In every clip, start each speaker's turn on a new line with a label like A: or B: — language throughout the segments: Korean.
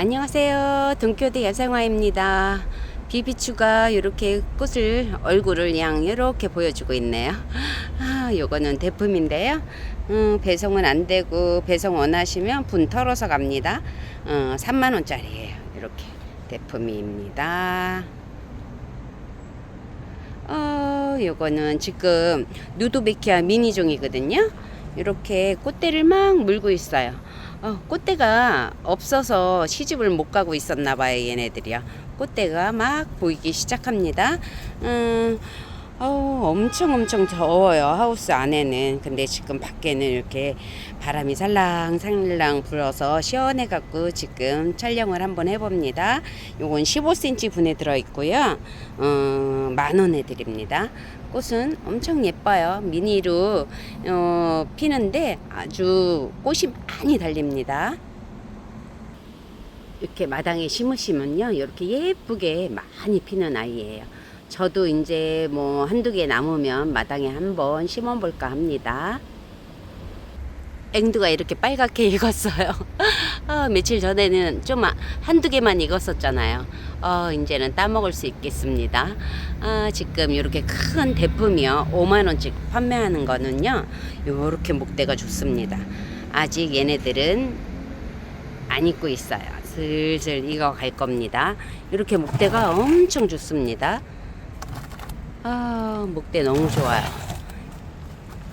A: 안녕하세요. 동교대 여성화입니다. 비비추가 이렇게 꽃을 얼굴을 그냥 이렇게 보여주고 있네요. 아, 요거는 대품인데요. 음, 배송은 안 되고 배송 원하시면 분 털어서 갑니다. 어, 3만 원짜리예요. 이렇게 대품입니다. 어, 요거는 지금 누도베키아 미니종이거든요. 이렇게 꽃대를 막 물고 있어요. 어, 꽃대가 없어서 시집을 못 가고 있었나 봐요, 얘네들이요. 꽃대가 막 보이기 시작합니다. 음, 어우, 엄청 엄청 더워요, 하우스 안에는. 근데 지금 밖에는 이렇게 바람이 살랑살랑 불어서 시원해 갖고 지금 촬영을 한번 해봅니다. 요건 15cm 분에 들어 있고요. 어, 만 원에 드립니다. 꽃은 엄청 예뻐요. 미니로 어, 피는데 아주 꽃이 많이 달립니다. 이렇게 마당에 심으시면요. 이렇게 예쁘게 많이 피는 아이예요. 저도 이제 뭐 한두 개 남으면 마당에 한번 심어 볼까 합니다. 앵두가 이렇게 빨갛게 익었어요. 아, 며칠 전에는 좀 아- 한두 개만 익었었잖아요. 어, 이제는 따먹을 수 있겠습니다. 아, 지금 이렇게 큰 대품이요. 5만원씩 판매하는 거는요. 요렇게 목대가 좋습니다. 아직 얘네들은 안 익고 있어요. 슬슬 익어 갈 겁니다. 이렇게 목대가 엄청 좋습니다. 아, 목대 너무 좋아요.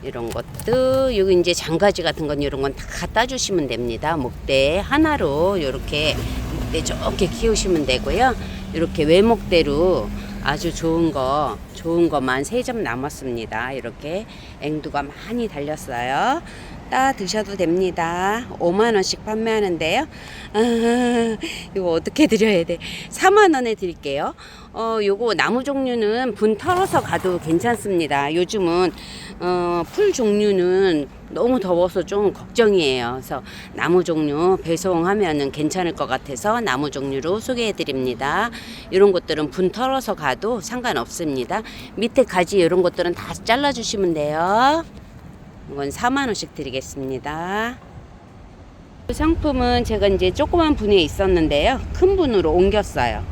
A: 이런 것도 여기 이제 장가지 같은 건 이런 건 다 갖다 주시면 됩니다. 목대 하나로 이렇게 목대 좋게 키우시면 되고요. 이렇게 외목대로 아주 좋은 거 좋은 것만 세 점 남았습니다. 이렇게 앵두가 많이 달렸어요. 따 드셔도 됩니다. 5만 원씩 판매하는데요. 아, 이거 어떻게 드려야 돼? 4만 원에 드릴게요. 어, 요거 나무 종류는 분 털어서 가도 괜찮습니다. 요즘은 어, 풀 종류는 너무 더워서 좀 걱정이에요. 그래서 나무 종류 배송하면은 괜찮을 것 같아서 나무 종류로 소개해 드립니다. 이런 것들은 분 털어서 가도 상관없습니다. 밑에 가지 이런 것들은 다 잘라 주시면 돼요. 이건 4만 원씩 드리겠습니다. 그 상품은 제가 이제 조그만 분에 있었는데요. 큰 분으로 옮겼어요.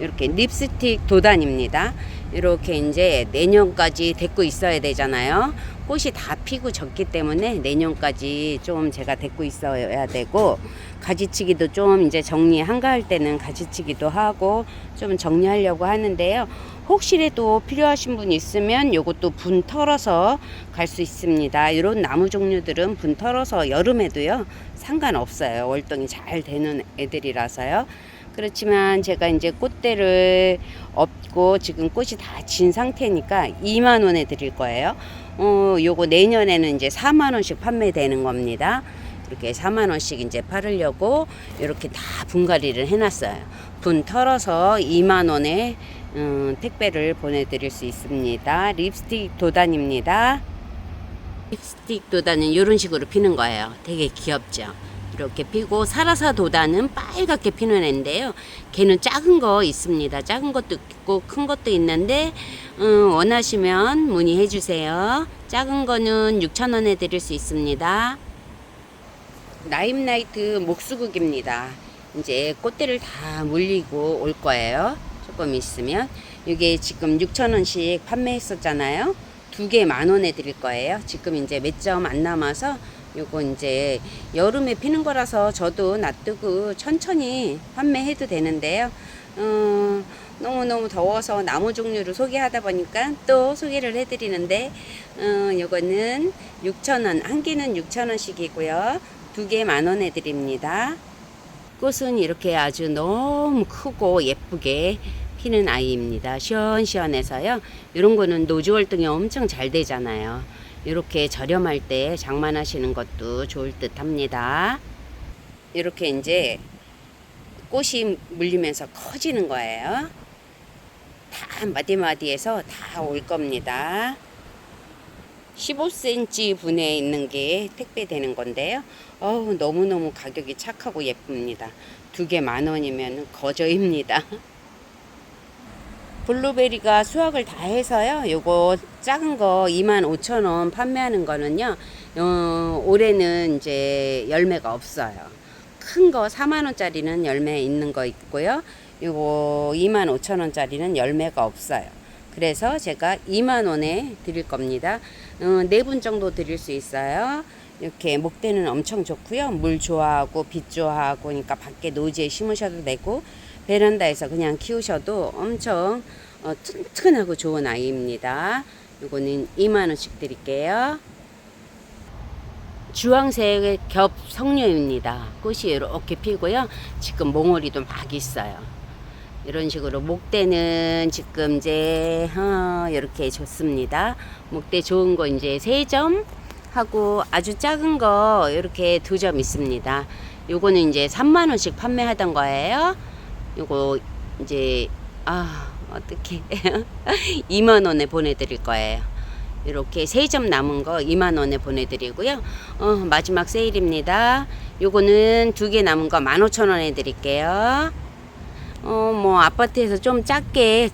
A: 이렇게 립스틱 도단입니다. 이렇게 이제 내년까지 데리고 있어야 되잖아요. 꽃이 다 피고 졌기 때문에 내년까지 좀 제가 데리고 있어야 되고 가지치기도 좀 이제 정리 한가할 때는 가지치기도 하고 좀 정리하려고 하는데요. 혹시라도 필요하신 분 있으면 요것도 분 털어서 갈 수 있습니다. 이런 나무 종류들은 분 털어서 여름에도요 상관없어요. 월동이 잘 되는 애들이라서요. 그렇지만 제가 이제 꽃대를 없고 지금 꽃이 다 진 상태니까 2만 원에 드릴 거예요. 어, 요거 내년에는 이제 4만 원씩 판매되는 겁니다. 이렇게 4만 원씩 이제 팔으려고 이렇게 다 분갈이를 해놨어요. 분 털어서 2만 원에 음, 택배를 보내드릴 수 있습니다. 립스틱 도단입니다. 립스틱 도단은 이런 식으로 피는 거예요. 되게 귀엽죠. 이렇게 피고 사라사 도단은 빨갛게 피는 애인데요. 걔는 작은 거 있습니다. 작은 것도 있고 큰 것도 있는데 음, 원하시면 문의해 주세요. 작은 거는 6,000원에 드릴 수 있습니다. 나임나이트 목수국입니다. 이제 꽃대를 다 물리고 올 거예요. 조금 있으면. 이게 지금 6,000원씩 판매했었잖아요. 두 개 만 원에 드릴 거예요. 지금 이제 몇 점 안 남아서 요거 이제 여름에 피는 거라서 저도 놔두고 천천히 판매해도 되는데요. 어, 너무너무 더워서 나무 종류를 소개하다 보니까 또 소개를 해드리는데, 어, 요거는 6,000원, 한 개는 6,000원씩이고요. 두 개 만 원에 드립니다. 꽃은 이렇게 아주 너무 크고 예쁘게 피는 아이입니다. 시원시원해서요. 이런 거는 노지 활동이 엄청 잘 되잖아요. 이렇게 저렴할 때 장만하시는 것도 좋을 듯 합니다. 이렇게 이제 꽃이 물리면서 커지는 거예요. 다 마디마디에서 다 올 겁니다. 15cm 분에 있는 게 택배되는 건데요. 어우, 너무너무 가격이 착하고 예쁩니다. 두 개 만 원이면 거저입니다. 블루베리가 수확을 다 해서요. 요거 작은 거 2만 5천 원 판매하는 거는요. 어, 올해는 이제 열매가 없어요. 큰 거 4만 원짜리는 열매 있는 거 있고요. 요거 2만 5천 원짜리는 열매가 없어요. 그래서 제가 2만 원에 드릴 겁니다. 어, 네분 정도 드릴 수 있어요. 이렇게 목대는 엄청 좋고요. 물 좋아하고 빛 좋아하고 그러니까 밖에 노지에 심으셔도 되고 베란다에서 그냥 키우셔도 엄청 어, 튼튼하고 좋은 아이입니다. 요거는 2만 원씩 드릴게요. 주황색 겹 석류입니다. 꽃이 이렇게 피고요. 지금 몽월이도 막 있어요. 이런 식으로 목대는 지금 이제 어, 이렇게 좋습니다. 목대 좋은 거 이제 세 점 하고 아주 작은 거 이렇게 두 점 있습니다. 요거는 이제 3만 원씩 판매하던 거예요. 요거 이제 아 어떻게 2만 원에 보내드릴 거예요. 이렇게 세 점 남은 거 2만 원에 보내드리고요. 어, 마지막 세일입니다. 요거는 두 개 남은 거 15,000원에 드릴게요. 어, 뭐 아파트에서 좀 작게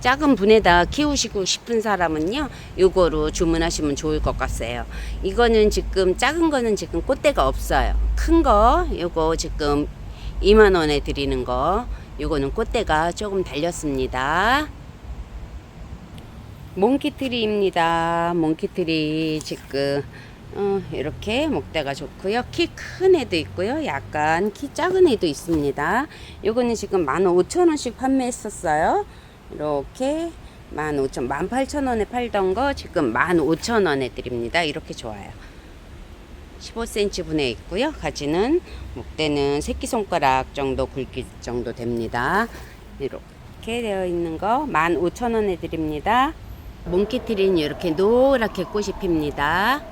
A: 작은 분에다 키우시고 싶은 사람은요, 요거로 주문하시면 좋을 것 같아요. 이거는 지금 작은 거는 지금 꽃대가 없어요. 큰 거, 요거 지금 2만 원에 드리는 거, 요거는 꽃대가 조금 달렸습니다. 몽키트리입니다. 몽키트리 지금 어, 이렇게 목대가 좋고요. 키 큰 애도 있고요. 약간 키 작은 애도 있습니다. 요거는 지금 15,000원씩 판매했었어요. 이렇게 15,000, 18,000원에 팔던 거 지금 15,000원에 드립니다. 이렇게 좋아요. 15cm 분에 있고요. 가지는 목대는 새끼손가락 정도 굵기 정도 됩니다. 이렇게 되어 있는 거 15,000원에 드립니다. 몽키트리는 이렇게 노랗게 꽃이 핍니다.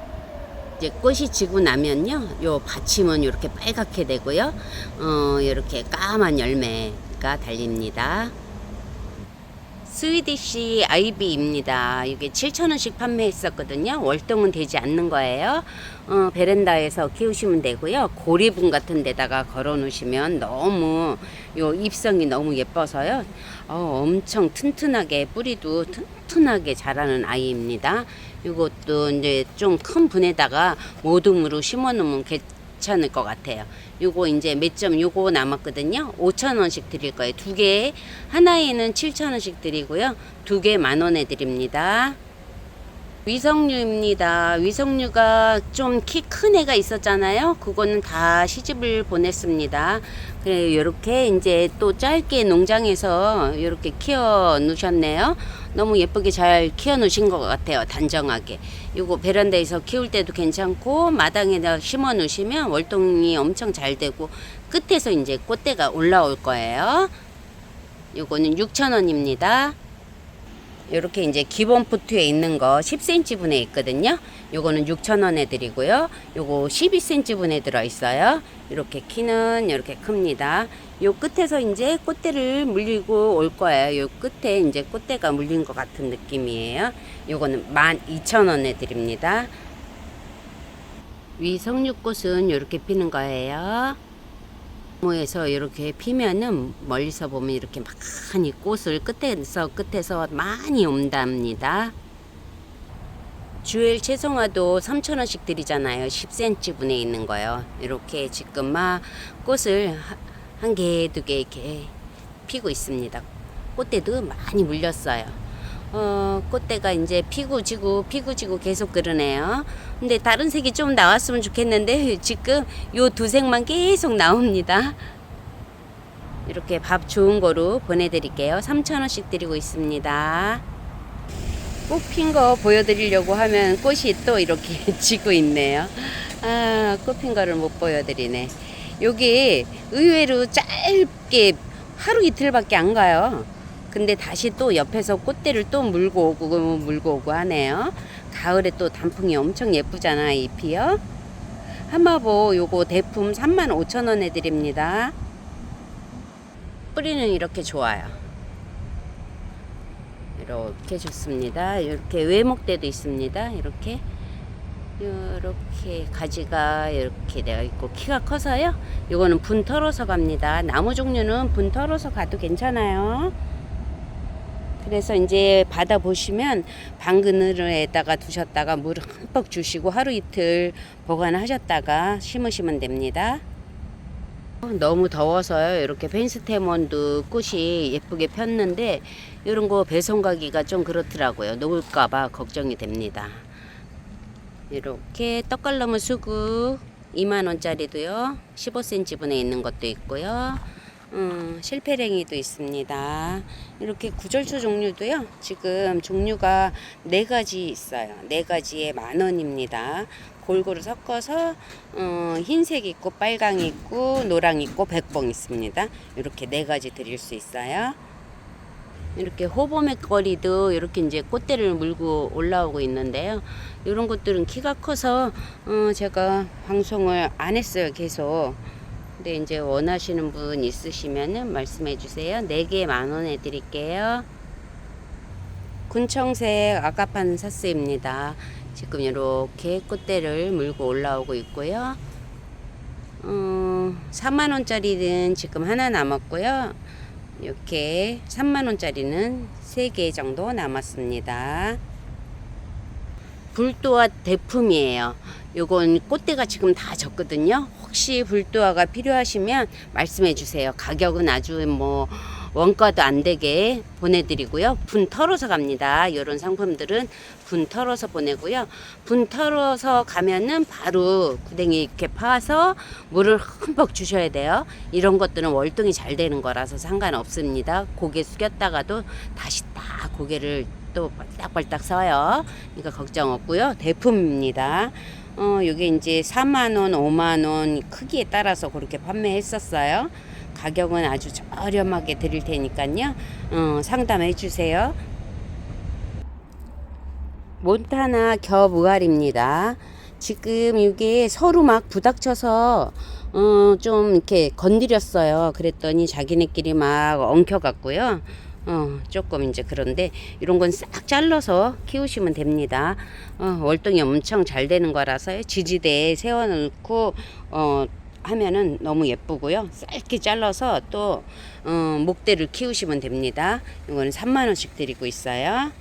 A: 이제 꽃이 지고 나면요, 요 받침은 이렇게 빨갛게 되고요, 어, 이렇게 까만 열매가 달립니다. 스위디시 아이비입니다. 이게 7,000원씩 판매했었거든요. 월동은 되지 않는 거예요. 어, 베란다에서 키우시면 되고요. 고리분 같은 데다가 걸어 놓으시면 너무 요 잎성이 너무 예뻐서요. 어, 엄청 튼튼하게 뿌리도 튼튼하게 자라는 아이입니다. 이것도 이제 좀 큰 분에다가 모둠으로 심어 놓으면 괜찮을 것 같아요. 요거 이제 몇 점 요거 남았거든요. 5,000원씩 드릴 거예요. 두 개, 하나에는 7,000원씩 드리고요. 두 개 만 원에 드립니다. 위성류입니다. 위성류가 좀 키 큰 애가 있었잖아요. 그거는 다 시집을 보냈습니다. 그래 이렇게 이제 또 짧게 농장에서 이렇게 키워 놓으셨네요. 너무 예쁘게 잘 키워 놓으신 것 같아요. 단정하게. 요거 베란다에서 키울 때도 괜찮고 마당에다 심어 놓으시면 월동이 엄청 잘 되고 끝에서 이제 꽃대가 올라올 거예요. 요거는 6,000원입니다. 이렇게 이제 기본 포트에 있는 거 10cm 분에 있거든요. 요거는 6,000원에 드리고요. 요거 12cm 분에 들어 있어요. 이렇게 키는 이렇게 큽니다. 요 끝에서 이제 꽃대를 물리고 올 거예요. 요 끝에 이제 꽃대가 물린 것 같은 느낌이에요. 요거는 12,000원에 드립니다. 위 석류꽃은 이렇게 피는 거예요. 나무에서 이렇게 피면은 멀리서 보면 이렇게 많이 꽃을 끝에서 끝에서 많이 온답니다. 주엘 채송화도 3,000원씩 드리잖아요. 10cm 분에 있는 거요. 이렇게 지금 막 꽃을 한 개, 두 개 이렇게 피고 있습니다. 꽃대도 많이 물렸어요. 어, 꽃대가 이제 피고 지고 피고 지고 계속 그러네요. 근데 다른 색이 좀 나왔으면 좋겠는데 지금 요 두 색만 계속 나옵니다. 이렇게 밥 좋은 거로 보내드릴게요. 3,000원씩 드리고 있습니다. 꽃 핀 거 보여드리려고 하면 꽃이 또 이렇게 지고 있네요. 아, 꽃 핀 거를 못 보여드리네. 여기 의외로 짧게 하루 이틀밖에 안 가요. 근데 다시 또 옆에서 꽃대를 또 물고 오고 물고 오고 하네요. 가을에 또 단풍이 엄청 예쁘잖아 잎이요. 한마보 요거 대품 35,000원에 드립니다. 뿌리는 이렇게 좋아요. 이렇게 좋습니다. 이렇게 외목대도 있습니다. 이렇게 이렇게 가지가 이렇게 되어 있고 키가 커서요. 이거는 분 털어서 갑니다. 나무 종류는 분 털어서 가도 괜찮아요. 그래서 이제 받아 보시면 방그늘에다가 두셨다가 물 흠뻑 주시고 하루 이틀 보관하셨다가 심으시면 됩니다. 너무 더워서요. 이렇게 펜스테몬도 꽃이 예쁘게 폈는데 이런 거 배송 가기가 좀 그렇더라고요. 녹을까봐 걱정이 됩니다. 이렇게 떡갈나무 수국 2만 원짜리도요. 15cm 분에 있는 것도 있고요. 음, 실패랭이도 있습니다. 이렇게 구절초 종류도요. 지금 종류가 네 가지 있어요. 네 가지에 만 원입니다. 골고루 섞어서 어, 흰색 있고 빨강 있고 노랑 있고 백봉 있습니다. 이렇게 네 가지 드릴 수 있어요. 이렇게 호보맥거리도 이렇게 이제 꽃대를 물고 올라오고 있는데요. 이런 것들은 키가 커서 어, 제가 방송을 안 했어요. 계속. 근데 이제 원하시는 분 있으시면은 말씀해 주세요. 4개 만 원에 드릴게요. 군청색 아까판 사스입니다. 지금 이렇게 꽃대를 물고 올라오고 있고요. 어, 4만 원짜리는 지금 하나 남았고요. 이렇게 3만 원짜리는 3개 정도 남았습니다. 불도화 대품이에요. 요건 꽃대가 지금 다 졌거든요. 혹시 불도화가 필요하시면 말씀해 주세요. 가격은 아주 뭐 원가도 안 되게 보내드리고요. 분 털어서 갑니다. 이런 상품들은 분 털어서 보내고요. 분 털어서 가면은 바로 구덩이 이렇게 파서 물을 흠뻑 주셔야 돼요. 이런 것들은 월등히 잘 되는 거라서 상관없습니다. 고개 숙였다가도 다시 딱 고개를 또 빨딱빨딱 써요. 그러니까 걱정 없고요. 대품입니다. 어, 요게 이제 4만원, 5만원 크기에 따라서 그렇게 판매했었어요. 가격은 아주 저렴하게 드릴 테니까요. 어, 상담해 주세요. 몬타나 겹의알입니다. 지금 이게 서로 막 부닥쳐서 어, 좀 이렇게 건드렸어요. 그랬더니 자기네끼리 막 엉켜갖고요. 어, 조금 이제 그런데 이런 건 싹 잘라서 키우시면 됩니다. 어, 월등히 엄청 잘 되는 거라서요. 지지대에 세워놓고 어, 하면은 너무 예쁘고요. 짧게 잘라서 또 어, 목대를 키우시면 됩니다. 이거는 3만 원씩 드리고 있어요.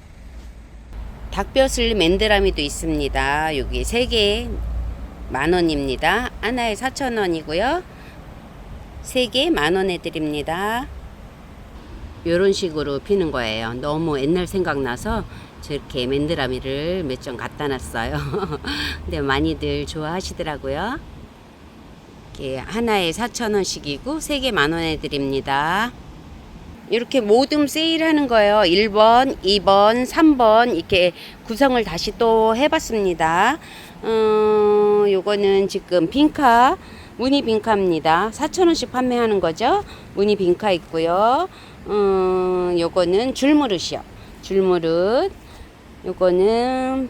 A: 닭벼슬 맨드라미도 있습니다. 여기 3개 만 원입니다. 하나에 4천 원이고요. 3개 만 원에 드립니다. 이런 식으로 피는 거예요. 너무 옛날 생각나서 저렇게 맨드라미를 몇 점 갖다 놨어요. 근데 많이들 좋아하시더라고요. 이렇게 하나에 4,000원씩이고 3개 만원에 드립니다. 이렇게 모듬 세일하는 거예요. 1번, 2번, 3번 이렇게 구성을 다시 또 해봤습니다. 어, 요거는 지금 빈카, 무늬 빈카입니다. 4,000원씩 판매하는 거죠. 무늬 빈카 있고요. 어, 요거는 줄무릇이요. 줄무릇. 요거는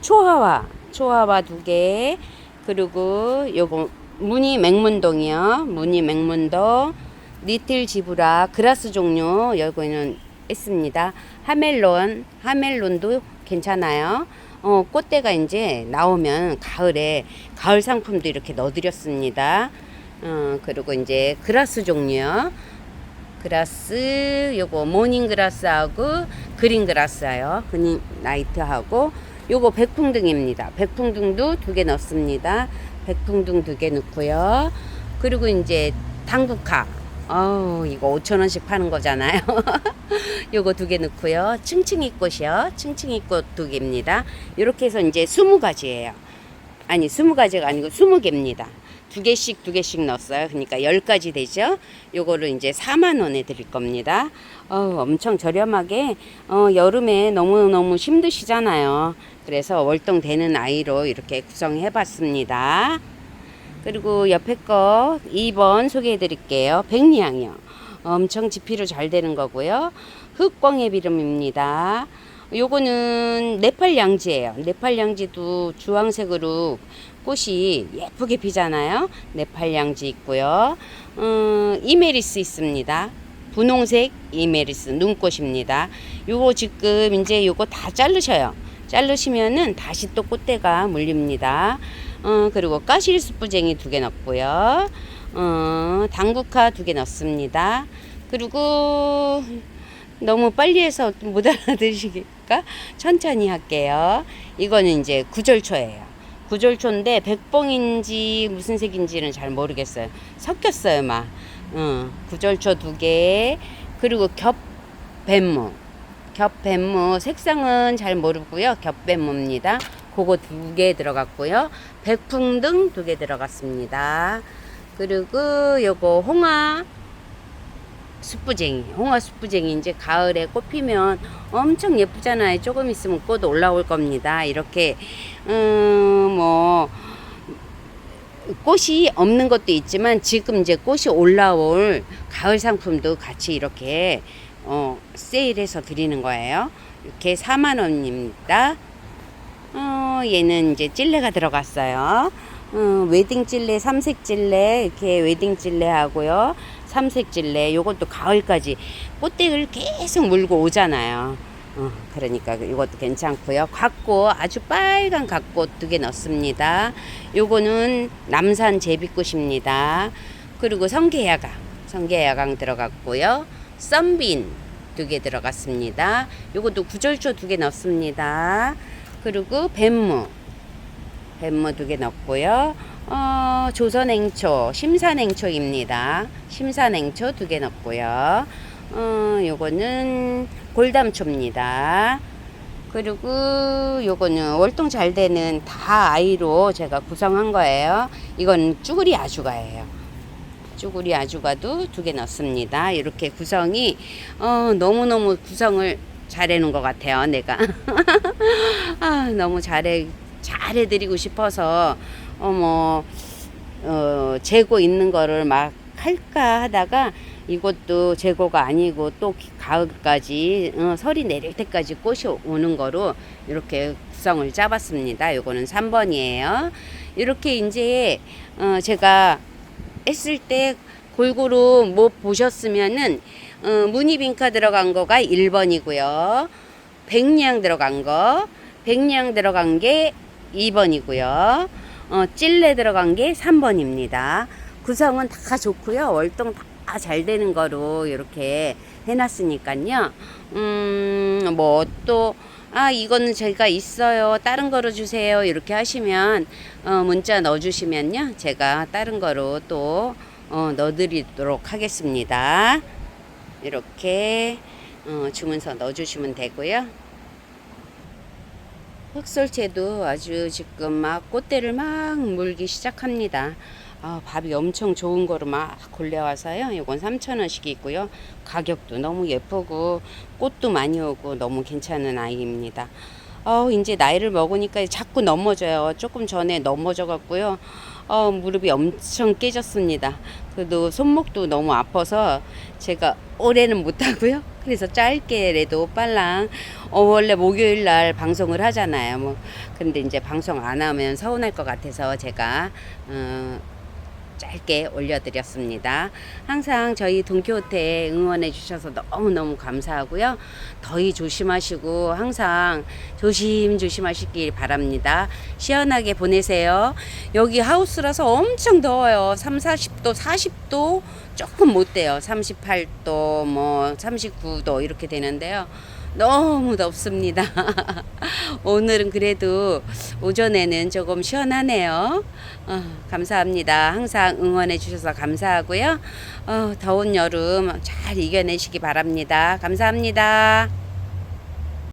A: 초하와, 초하와 두 개. 그리고 요거 무늬 맹문동이요. 무늬 맹문동. 리틀 지브라 그라스 종류 여기는 있습니다. 하멜론, 하멜론도 괜찮아요. 어, 꽃대가 이제 나오면 가을에 가을 상품도 이렇게 넣어드렸습니다. 어, 그리고 이제 그라스 종류요. 그라스 요거 모닝 그라스하고 그린 그라스요. 그린 나이트하고 요거 백풍등입니다. 백풍등도 두 개 넣습니다. 백풍등 두 개 넣고요. 그리고 이제 당국화. 어우, 이거 5천원씩 파는 거잖아요. 요거 두 개 넣고요. 층층이 꽃이요. 층층이 꽃 두 개입니다. 이렇게 해서 이제 20가지예요. 아니, 20가지가 아니고 20개입니다. 두 개씩 두 개씩 넣었어요. 그러니까 10가지 되죠. 요거를 이제 4만 원에 드릴 겁니다. 어, 엄청 저렴하게 어, 여름에 너무 너무 힘드시잖아요. 그래서 월동 되는 아이로 이렇게 구성해 봤습니다. 그리고 옆에 거 2번 소개해 드릴게요. 백리향이요. 엄청 지피로 잘 되는 거고요. 흑광의 비름입니다. 요거는 네팔 양지예요. 네팔 양지도 주황색으로 꽃이 예쁘게 피잖아요. 네팔 양지 있고요. 어, 이메리스 있습니다. 분홍색 이메리스 눈꽃입니다. 요거 지금 이제 요거 다 자르셔요. 자르시면은 다시 또 꽃대가 물립니다. 어, 그리고 뿌쟁이 두 개 넣고요. 어, 당국화 두 개 넣습니다. 그리고 너무 빨리 해서 못 알아들으시니까 천천히 할게요. 이거는 이제 구절초예요. 구절초인데 백봉인지 무슨 색인지는 잘 모르겠어요. 섞였어요, 막. 어, 구절초 두 개, 그리고 겹뱀무. 겹뱀무 색상은 잘 모르고요. 겹뱀무입니다. 그거 두 개 들어갔고요. 백풍등 두 개 들어갔습니다. 그리고 요거 홍화 숯부쟁이, 홍화 숯부쟁이 이제 가을에 꽃 피면 엄청 예쁘잖아요. 조금 있으면 꽃 올라올 겁니다. 이렇게 음뭐 꽃이 없는 것도 있지만 지금 이제 꽃이 올라올 가을 상품도 같이 이렇게 어 세일해서 드리는 거예요. 이렇게 4만 원입니다. 어 얘는 이제 찔레가 들어갔어요. 어, 웨딩 찔레, 삼색 찔레 이렇게 웨딩 찔레 하고요. 삼색 찔레 요것도 가을까지 꽃대를 계속 물고 오잖아요. 어, 그러니까 이것도 괜찮고요. 갓꽃 아주 빨간 갓꽃 두 개 넣습니다. 요거는 남산 제비꽃입니다. 그리고 성게야강, 성게야강 들어갔고요. 썬빈 두 개 들어갔습니다. 요것도 구절초 두 개 넣습니다. 그리고 뱀무, 뱀무 두 개 넣고요. 어, 조선행초, 심산행초입니다. 심산행초 두 개 넣고요. 어, 요거는 골담초입니다. 그리고 요거는 월동 잘 되는 다 아이로 제가 구성한 거예요. 이건 쭈구리 아주가예요. 쭈구리 아주가도 두 개 넣습니다. 이렇게 구성이 어, 너무너무 구성을 잘해놓은 것 같아요. 내가 아, 너무 잘해 잘해드리고 싶어서 어뭐 어, 재고 있는 거를 막 할까 하다가 이것도 재고가 아니고 또 기- 가을까지 어, 설이 내릴 때까지 꽃이 오는 거로 이렇게 구성을 짜봤습니다. 요거는 3번이에요. 이렇게 이제 어, 제가 했을 때 골고루 뭐 보셨으면은 어, 무늬빈카 들어간 거가 1번이고요. 백냥 들어간 거, 백냥 들어간 게 2번이고요. 어, 찔레 들어간 게 3번입니다. 구성은 다 좋고요. 월동 다 잘 되는 거로 이렇게 해놨으니까요. 음, 뭐 또, 아, 이거는 제가 있어요. 다른 거로 주세요. 이렇게 하시면, 어, 문자 넣어주시면요. 제가 다른 거로 또, 어, 넣어드리도록 하겠습니다. 이렇게, 어, 주문서 넣어주시면 되고요. 흑설채도 아주 지금 막 꽃대를 막 물기 시작합니다. 아, 밥이 엄청 좋은 거로 막 골려와서요. 이건 3,000원씩 있고요. 가격도 너무 예쁘고 꽃도 많이 오고 너무 괜찮은 아이입니다. 어, 이제 나이를 먹으니까 자꾸 넘어져요. 조금 전에 넘어져 갖고요. 어, 무릎이 엄청 깨졌습니다. 그래도 손목도 너무 아파서 제가 올해는 못 하고요. 그래서 짧게라도 빨랑 어, 원래 목요일 날 방송을 하잖아요. 뭐 근데 이제 방송 안 하면 서운할 것 같아서 제가 어, 짧게 올려드렸습니다. 항상 저희 동키호테 응원해 주셔서 너무너무 감사하고요. 더위 조심하시고 항상 조심조심 하시길 바랍니다. 시원하게 보내세요. 여기 하우스라서 엄청 더워요. 3, 40도, 40도 조금 못 돼요. 38도, 뭐 39도 이렇게 되는데요. 너무 덥습니다. 오늘은 그래도 오전에는 조금 시원하네요. 어, 감사합니다. 항상 응원해 주셔서 감사하고요. 어, 더운 여름 잘 이겨내시기 바랍니다. 감사합니다.